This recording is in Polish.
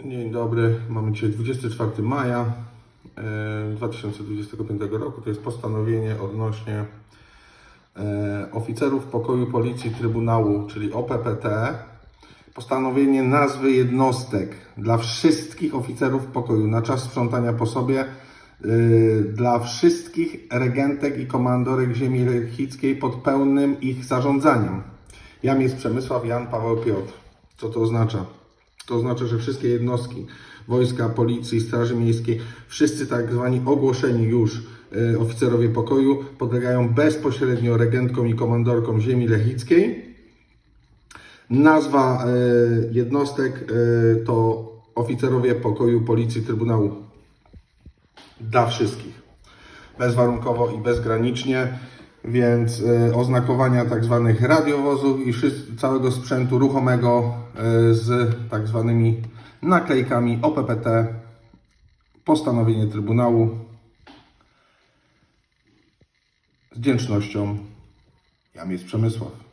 Dzień dobry, mamy dzisiaj 24 maja e, 2025 roku. To jest postanowienie odnośnie e, oficerów pokoju policji Trybunału, czyli OPPT. Postanowienie nazwy jednostek dla wszystkich oficerów pokoju na czas sprzątania po sobie, e, dla wszystkich regentek i komandorek ziemi lechickiej pod pełnym ich zarządzaniem. Jam jest Przemysław Jan Paweł Piotr. Co to oznacza? To oznacza, że wszystkie jednostki wojska, policji, straży miejskiej, wszyscy tak zwani ogłoszeni już e, oficerowie pokoju podlegają bezpośrednio regentkom i komandorkom ziemi lechickiej. Nazwa e, jednostek e, to oficerowie pokoju policji Trybunału dla wszystkich. Bezwarunkowo i bezgranicznie, więc e, oznakowania tak zwanych radiowozów i całego sprzętu ruchomego e, z tak zwanymi naklejkami OPPT. Postanowienie Trybunału. Z wdzięcznością. Jam jest Przemysław.